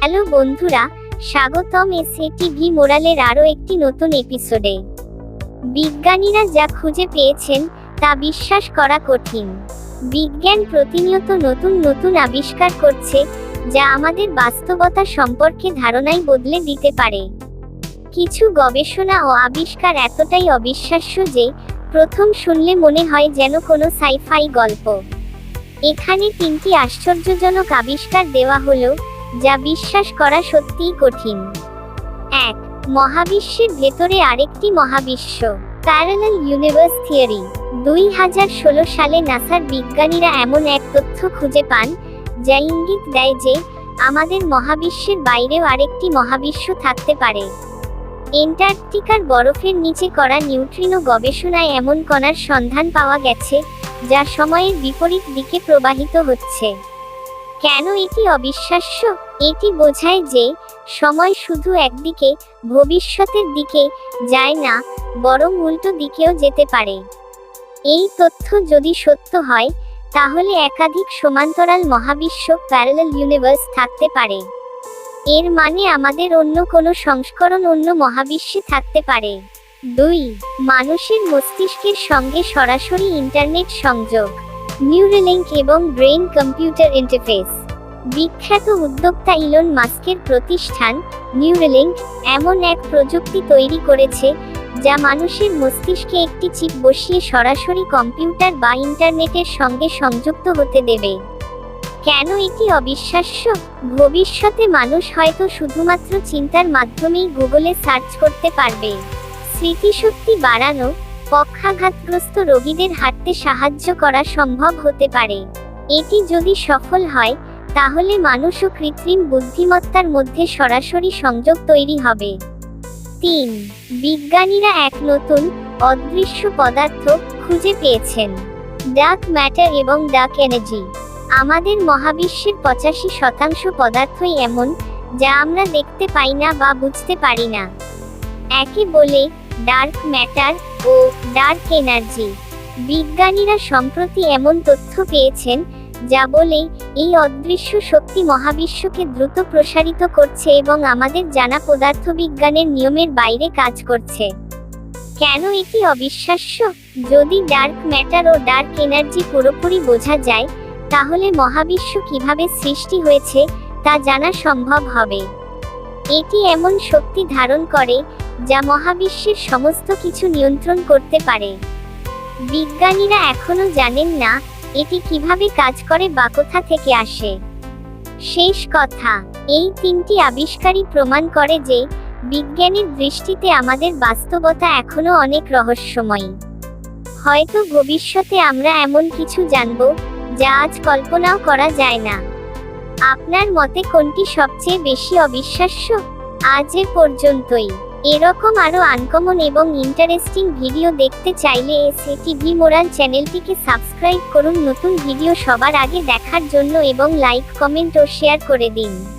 Hello বন্ধুরা, স্বাগতম এসে টিভি মোরালের আরও একটি নতুন এপিসোডে। বিজ্ঞানীরা যা খুঁজে পেয়েছেন তা বিশ্বাস করা কঠিন। বিজ্ঞান প্রতিনিয়ত নতুন নতুন আবিষ্কার করছে, যা আমাদের বাস্তবতা সম্পর্কে ধারণাই বদলে দিতে পারে। কিছু গবেষণা ও আবিষ্কার এতটাই অবিশ্বাস্য যে, প্রথম শুনলে মনে হয় যেন কোনো সাইফাই গল্প। এখানে তিনটি আশ্চর্যজনক আবিষ্কার দেওয়া হলো যা বিশ্বাস করা সত্যিই কঠিন। এক, মহাবিশ্বের ভেতরে আরেকটি মহাবিশ্ব প্যারালাল ইউনিভার্স থিওরি দুই হাজার ষোলো সালে নাসার বিজ্ঞানীরা এমন এক তথ্য খুঁজে পান, যা ইঙ্গিত দেয় যে আমাদের মহাবিশ্বের বাইরেও আরেকটি মহাবিশ্ব থাকতে পারে। এন্টার্কটিকার বরফের নিচে করা নিউট্রিনো গবেষণায় এমন কণার সন্ধান পাওয়া গেছে, যা সময়ের বিপরীত দিকে প্রবাহিত হচ্ছে। কেন এটি অবিশ্বাস্য? এটি বোঝায় যে সময় শুধু একদিকে, ভবিষ্যতের দিকে যায় না, বরং উল্টো দিকেও যেতে পারে। এই তথ্য যদি সত্য হয়, তাহলে একাধিক সমান্তরাল মহাবিশ্ব প্যারালাল ইউনিভার্স থাকতে পারে। এর মানে আমাদের অন্য কোনো সংস্করণ অন্য মহাবিশ্বে থাকতে পারে। দুই, মানুষের মস্তিষ্কের সঙ্গে সরাসরি ইন্টারনেট সংযোগ। নিউরোলিঙ্ক এবং ব্রেইন কম্পিউটার ইন্টারফেস। বিখ্যাত উদ্যোক্তা ইলন মাস্কের প্রতিষ্ঠান নিউরোলিঙ্ক এমন এক প্রযুক্তি তৈরি করেছে যা মানুষের মস্তিষ্কে একটি চিপ বসিয়ে সরাসরি কম্পিউটার বা ইন্টারনেটের সঙ্গে সংযুক্ত হতে দেবে। কেন এটি অবিশ্বাস্য? ভবিষ্যতে মানুষ হয়তো শুধুমাত্র চিন্তার মাধ্যমেই গুগলে সার্চ করতে পারবে। স্মৃতিশক্তি বাড়ানো পক্ষাঘাতগ্রস্ত রোগীদের হাঁটতে সাহায্য করা সম্ভব হতে পারে। এটি যদি সফল হয়, তাহলে মানুষ ও কৃত্রিম বুদ্ধিমত্তার মধ্যে সরাসরি সংযোগ তৈরি হবে। তিন, বিজ্ঞানীরা এক নতুন, অদৃশ্য পদার্থ খুঁজে পেয়েছেন। ডাক ম্যাটার এবং ডাক এনার্জি। আমাদের মহাবিশ্বের পঁচাশি শতাংশ পদার্থই এমন, যা আমরা দেখতে পাই না বা বুঝতে পারি না। একে বলে ডার্ক ম্যাটার ও ডার্ক এনার্জি বিজ্ঞানীরা সম্প্রতি এমন তথ্য পেয়েছেন, যা বলে এই অদৃশ্য শক্তি মহাবিশ্বকে দ্রুত প্রসারিত করছে এবং আমাদের জানা পদার্থবিজ্ঞানের নিয়মের বাইরে কাজ করছে। কেন এটি অবিশ্বাস্য? যদি ডার্ক ম্যাটার ও ডার্ক এনার্জি পুরোপুরি বোঝা যায়, তাহলে মহাবিশ্ব কীভাবে সৃষ্টি হয়েছে তা জানা সম্ভব হবে। এটি এমন শক্তি ধারণ করে যা মহাবিশ্বের সমস্ত কিছু নিয়ন্ত্রণ করতে পারে। বিজ্ঞানীরা এখনও জানেন না এটি কীভাবে কাজ করে বা কোথা থেকে আসে। শেষ কথা, এই তিনটি আবিষ্কারই প্রমাণ করে যে বিজ্ঞানের দৃষ্টিতে আমাদের বাস্তবতা এখনও অনেক রহস্যময়ী। হয়তো ভবিষ্যতে আমরা এমন কিছু জানব, যা আজ কল্পনাও করা যায় না। আপনার মতে কোনটি সবচেয়ে বেশি অবিশ্বাস্য? আজ এ পর্যন্তই। এরকম আরও আনকমন এবং ইন্টারেস্টিং ভিডিও দেখতে চাইলে এস টিভি মোরাল চ্যানেলটিকে সাবস্ক্রাইব করুন। নতুন ভিডিও সবার আগে দেখার জন্য এবং লাইক কমেন্ট ও শেয়ার করে দিন।